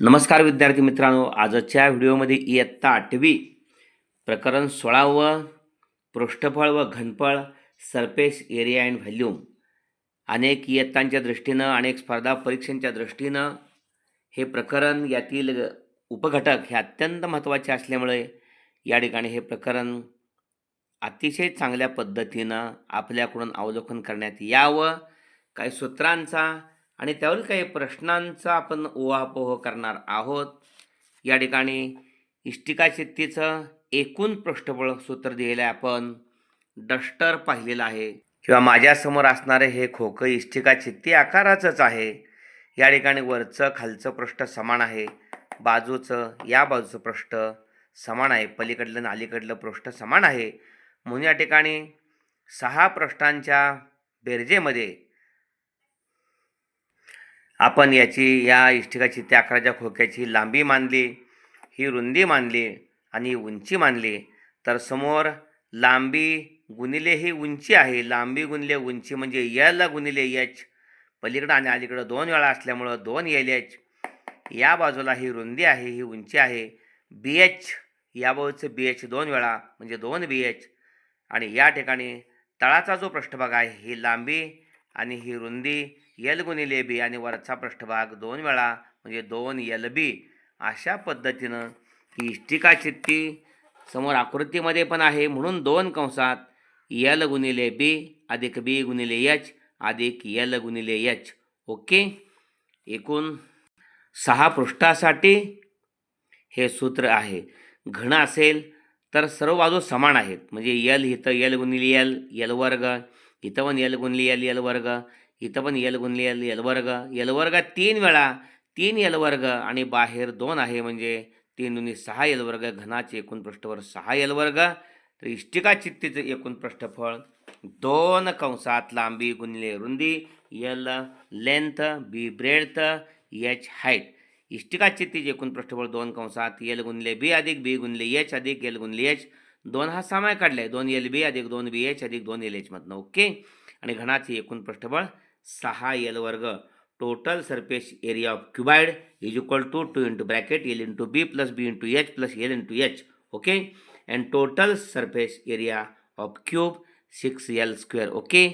नमस्कार विद्यार्थी मित्रांनो आजच्या व्हिडिओमध्ये इयत्ता आठवी प्रकरण सोळावं पृष्ठफळ व घनफळ सरफेस एरिया अँड व्हॅल्यूम अनेक इयत्तांच्या दृष्टीनं अनेक स्पर्धा परीक्षांच्या दृष्टीनं हे प्रकरण यातील उपघटक हे अत्यंत महत्त्वाचे असल्यामुळे या ठिकाणी हे प्रकरण अतिशय चांगल्या पद्धतीनं आपल्याकडून अवलोकन करण्यात यावं. काही सूत्रांचा आणि त्यावरील काही प्रश्नांचा आपण ओहापोह करणार आहोत. या ठिकाणी इष्टिका चित्तीचं एकूण पृष्ठबळ सूत्र दिलेलं आहे आपण. डस्टर पाहिलेलं आहे. किंवा माझ्यासमोर असणारे हे खोकं इष्टिका चित्ती आकाराचंच आहे. या ठिकाणी वरचं खालचं पृष्ठ समान आहे. बाजूचं या बाजूचं पृष्ठ समान आहे. पलीकडलं आणि अलीकडलं पृष्ठ समान आहे. म्हणून या ठिकाणी सहा पृष्ठांच्या बेरजेमध्ये आपण याची या इष्टिकाची त्या अकराच्या खोक्याची लांबी मानली ही रुंदी मानली आणि उंची मानली. तर समोर लांबी गुणिले ही उंची आहे. लांबी गुणिले उंची म्हणजे यल गुणिले एच पलीकडं आणि अलीकडं दोन वेळा असल्यामुळं दोन एल एच या बाजूला ही रुंदी आहे ही उंची आहे. बी एच या बाजूचं बी एच दोन वेळा म्हणजे दोन बी एच आणि या ठिकाणी तळाचा जो पृष्ठभाग आहे ही लांबी आणि ही रुंदी यल गुणिले बी आणि वरचा पृष्ठभाग दोन वेळा म्हणजे दोन यल बी अशा पद्धतीनं ही इष्टिका चित्ती समोर आकृतीमध्ये पण आहे. म्हणून दोन कंसात यल गुणिले बी अधिक बी गुणिले एच अधिक यल गुणिले एच. ओके? एकूण सहा पृष्ठासाठी हे सूत्र आहे. घन असेल तर सर्व बाजू समान आहेत. म्हणजे यल इथं यल गुणिले यल यल वर्ग इथं पण यल गुणिले यल यल वर्ग इथं पण यल गुणले यल यल वर्ग. यल वर्ग तीन वेळा तीन यल वर्ग आणि बाहेर दोन आहे म्हणजे तीन दोन्ही सहा यल वर्ग घनाचे एकूण पृष्ठवर सहा यल वर्ग. तर इष्टिका चित्तीचं एकूण पृष्ठफळ दोन कंसात लांबी गुणले रुंदी. L length B breadth H height इष्टिका चित्तीचे एकूण पृष्ठफळ दोन कंसात यल गुणले बी अधिक बी गुणले एच अधिक यल गुणले एच दोन हा सामाय काढलाय. दोन एल बी अधिक दोन बी एच अधिक दोन एल एचमधनं ओके आणि घनाचे एकूण पृष्ठबळ सहा एल वर्ग. Total surface area of cuboid is equal to two into bracket L into B plus B into H plus L into H okay and total surface area of cube six L square okay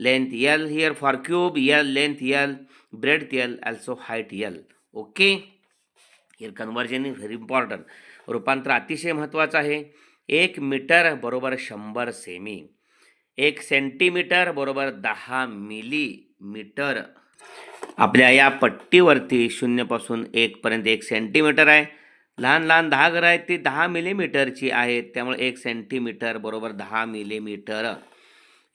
length L here for cube L length L breadth L also height L okay here conversion is very important रूपांतर अतिशय महत्त्वाचं आहे. एक metre बरोबर शंभर semi एक centimetre बरोबर दहा मिली मीटर. आपल्या या पट्टीवरती शून्यपासून एकपर्यंत एक सेंटीमीटर आहे. लहान लहान दहा घरं आहेत ती दहा मिलीमीटरची आहेत. त्यामुळे एक सेंटीमीटर बरोबर दहा मिलीमीटर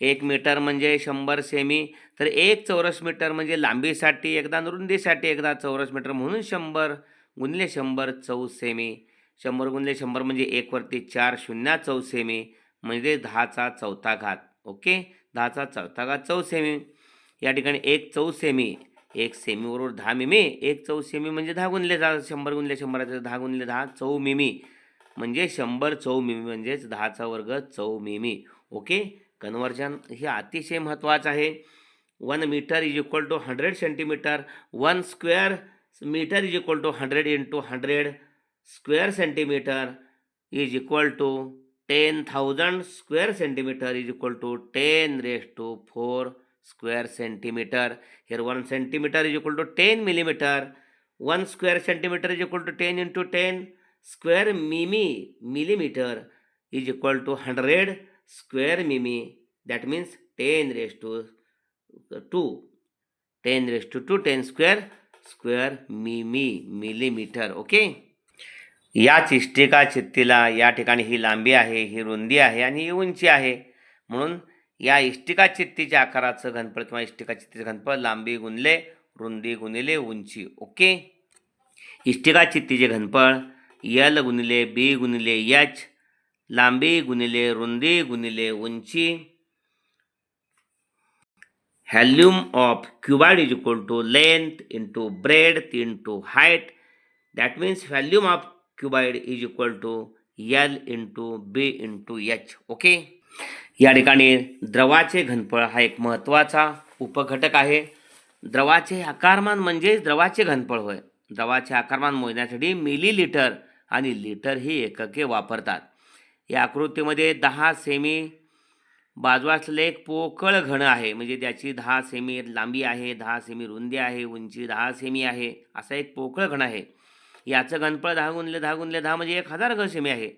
एक मीटर म्हणजे शंभर सेमी तर एक चौरस मीटर म्हणजे लांबीसाठी एकदा रुंदीसाठी एकदा चौरस मीटर म्हणून शंभर गुणले शंभर चौ सेमी शंभर गुणले शंभर म्हणजे एकवरती चार शून्य चौ सेमी म्हणजे दहाचा चौथा घात. ओके? दहाचा चौथा घात चौ सेमी या ठिकाणी एक चौ सेमी एक सेमीबरोबर दहा मिमी एक चौ सेमी म्हणजे दहा गुणले दहा शंभर गुणले शंभराचं दहा गुणले दहा चौ मिमी. म्हणजे शंभर चौ मिमी म्हणजेच दहाचा वर्ग चौ मिमी. ओके? कन्वर्जन हे अतिशय महत्त्वाचं आहे. One metre is equal to hundred centimetre one square metre is equal to hundred into hundred square centimetre is equal to ten thousand square centimetre is equal to ten raise to four square centimetre. Here one centimetre is equal to ten millimetre one square centimetre is equal to ten into ten square mm millimetre is equal to hundred square mm that means ten raise to to ten raise to two ten square square mm millimetre okay या चिष्टिका चित्तीला या ठिकाणी ही लांबी आहे ही रुंदी आहे आणि ही उंची आहे. म्हणून या इष्टिका चित्तीच्या आकाराचं घनफळ किंवा इष्टिका चित्तीचं घनफळ लांबी गुणले रुंदी गुणिले उंची. ओके? इष्टिका चित्तीचे घनफळ यल गुणिले बी गुणिले यच लांबी गुणिले रुंदी गुणिले उंची. Volume of cuboid is equal to length into breadth into height that means volume of cuboid is equal to L into B into H okay या ठिकाणी द्रवाचे घनफळ हा एक महत्त्वाचा उपघटक आहे. द्रवाचे आकारमान म्हणजेच द्रवाचे घनफळ होय. द्रवाचे आकारमान मोजण्यासाठी मिली लिटर आणि लिटर ही एकके वापरतात. या आकृतीमध्ये दहा सेमी बाजू असलेले एक पोकळ घन आहे. म्हणजे त्याची दहा सेमी लांबी आहे दहा सेमी रुंदी आहे उंची दहा सेमी आहे असा एक पोकळ घन आहे. याचं घनफळ दहा गुणले दहा गुणले दहा म्हणजे एक हजार घन सेमी आहे.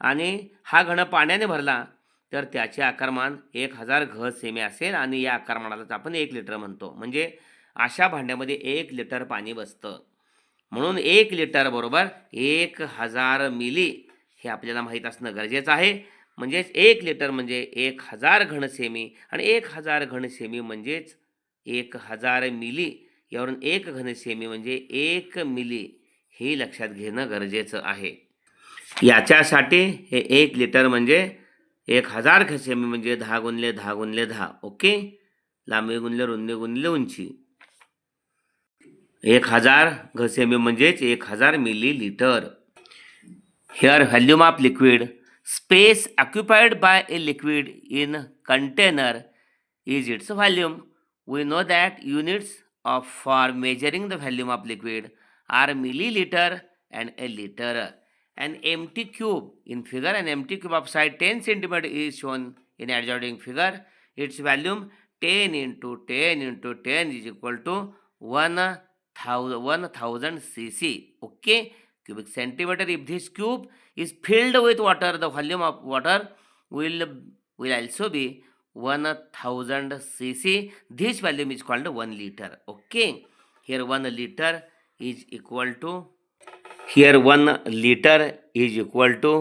आणि हा घन पाण्याने भरला तर त्याचे आकारमान एक हजार घ सेमी असेल आणि या आकारमानालाच आपण एक लिटर म्हणतो. म्हणजे अशा भांड्यामध्ये एक लिटर पाणी बसतं. म्हणून एक लिटर बरोबर एक हजार मिली हे आपल्याला माहीत असणं गरजेचं आहे. म्हणजेच एक लिटर म्हणजे एक हजार घन सेमी आणि एक हजार घनसेमी म्हणजेच एक हजार मिली. यावरून एक घनसेमी म्हणजे एक मिली हे लक्षात घेणं गरजेचं आहे. याच्यासाठी हे एक लिटर म्हणजे एक हजार खसेमी म्हणजे दहा गुणले दहा गुणले दहा. ओके? लांबी गुणले रुंदी गुणले उंची. एक हजार घसेमी म्हणजेच एक हजार millilitre here volume of liquid space occupied by a liquid in container is its volume we know that units of for measuring the volume of liquid are millilitre and a litre An empty cube. In figure, an empty cube of size 10 centimeter is shown in adjoining figure. Its volume 10 into 10 into 10 is equal to 1000 1000 cc. Okay? Cubic centimeter if this cube is filled with water the volume of water will will also be 1000 cc this volume is called 1 liter. Okay? Here 1 liter is equal to here 1 liter is equal to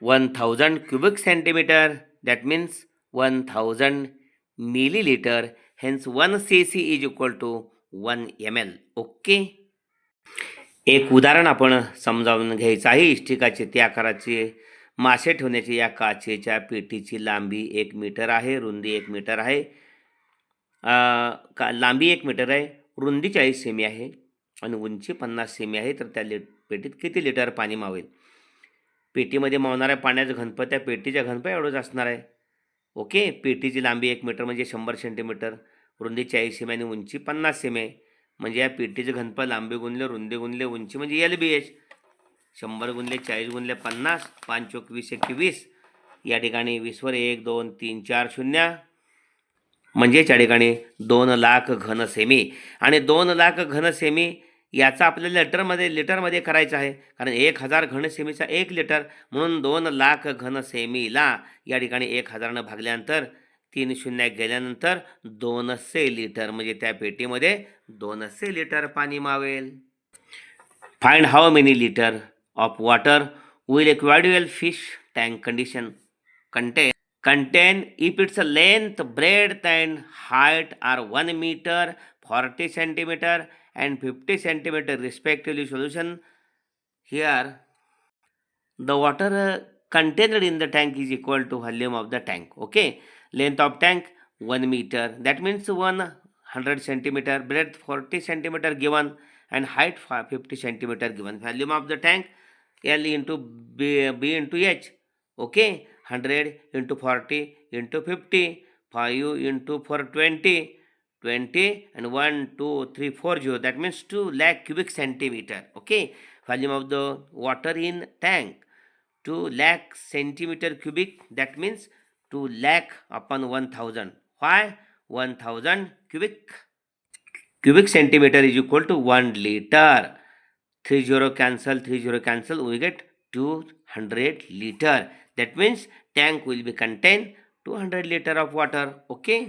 1000 cubic centimeter. That means 1000 milliliter. Hence 1 cc is equal to 1 ml okay? एक उदाहरण आपण समजावून घ्यायचं आहे. इष्टिकाचे त्या आकाराचे मासे ठेवण्याची या काचेच्या पेटीची लांबी एक मीटर आहे रुंदी एक मीटर आहे. का लांबी एक मीटर आहे रुंदी चाळीस सेमी आहे आणि उंची पन्नास सेमी आहे. तर त्या लिट पेटीत किती लिटर पाणी मावेल? पेटीमध्ये मावणाऱ्या पाण्याचं घनपत त्या पेटीच्या घनप एवढंच असणार आहे. ओके पेटीची लांबी एक मीटर म्हणजे शंभर सेंटीमीटर रुंदी चाळीस सेमी आणि उंची पन्नास सेमी आहे म्हणजे या पेटीचं घनफळ लांबी गुणले रुंदी गुणले उंची म्हणजे एल बी एच. शंभर गुणले चाळीस गुणले पन्नास पाच चोक वीस एक वीस या ठिकाणी वीसवर एक दोन तीन चार शून्य. म्हणजेच या ठिकाणी दोन लाख घन सेमी. आणि दोन लाख घन सेमी याचा आपल्याला लिटरमध्ये लिटरमध्ये करायचं आहे. कारण एक हजार घन सेमीचा एक लिटर म्हणून दोन लाख घन सेमीला या ठिकाणी एक हजारानं भागल्यानंतर तीन शून्य गेल्यानंतर दोनशे लिटर म्हणजे त्या पेटीमध्ये दोनशे लिटर पाणी Marvel. Find how many litre of water will a cuboidal fish tank condition contain contain if its length, breadth and height are 1 meter, 40 centimeter and 50 centimeter respectively solution. Here the water uh, contained in the tank is equal to volume of the tank okay? Length of tank 1 meter. That means 100 centimeter. Breadth 40 centimeter given and height 50 centimeter given. Volume of the tank l into b, b into h okay? 100 into 40 into 50 5 into 420 20 and 1 2 3 4 0 that means 2 lakh cubic centimeter okay? Volume of the water in tank 2 lakh centimeter cubic. That means 2 lakh upon 1000 why? 1000 cubic cubic centimeter is equal to 1 liter. 3 0 cancel 3 0 cancel we get 200 liter. That means tank will be contain 200 liter of water okay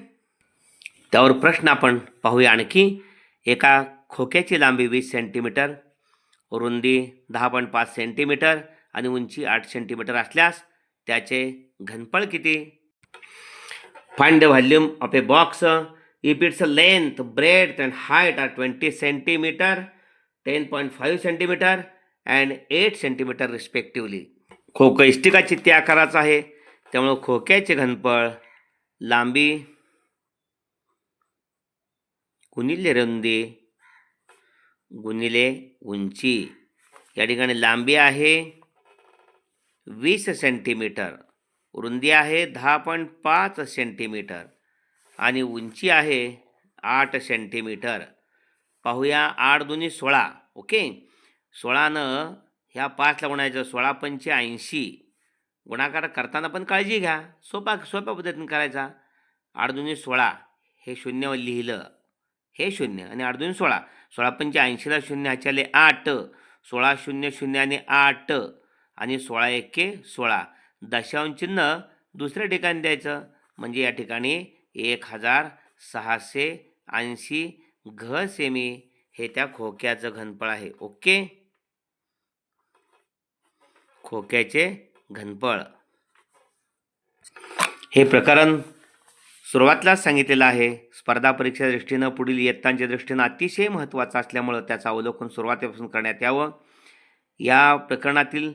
त्यावर प्रश्न आपण पाहूया. आणखी एका खोक्याची लांबी वीस centimetre रुंदी दहा पॉईंट पाच सेंटीमीटर आणि उंची आठ सेंटीमीटर असल्यास त्याचे घनफळ किती? Find the volume of a box if its length breadth and height are twenty centimetre ten point five centimetre and eight centimetre respectively खोकं इष्टिकाची त्या आकाराचं आहे. त्यामुळं खोक्याचे घनफळ लांबी गुणिले रुंदी गुणिले उंची. या ठिकाणी लांबी आहे वीस सेंटीमीटर रुंदी आहे दहा पॉईंट पाच सेंटीमीटर आणि उंची आहे आठ सेंटीमीटर. पाहूया आठ दोन्ही सोळा ओके? सोळानं ह्या पाचला गुणायचं सोळा पंचे ऐंशी. गुणाकार करताना पण काळजी घ्या. सोपा सोप्या पद्धतीने करायचा. आठ दोन्ही सोळा हे शून्य लिहिलं. हे शून्य आणि आठ दोन सोळा. सोळा पंचे ऐंशीला शून्य ह्याच्याले आठ. सोळा शून्य शून्य आणि आठ. आणि सोळा एके सोळा. दशांश चिन्ह दुसऱ्या ठिकाणी द्यायचं. म्हणजे या ठिकाणी एक हजार सहाशे ऐंशी घ सेमी. हे त्या खोक्याचं घनफळ आहे. ओके? खोक्याचे घनफळ. हे प्रकरण सुरुवातीलाच सांगितलेलं आहे स्पर्धा परीक्षेच्या दृष्टीनं पुढील इयत्तांच्या दृष्टीनं अतिशय महत्त्वाचं असल्यामुळं त्याचं अवलोकन सुरुवातीपासून करण्यात यावं. या प्रकरणातील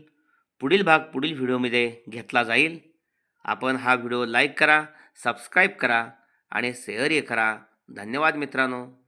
पुढील भाग पुढील व्हिडिओमध्ये घेतला जाईल. आपण हा व्हिडिओ लाईक करा सबस्क्राईब करा आणि शेअरही करा. धन्यवाद मित्रांनो.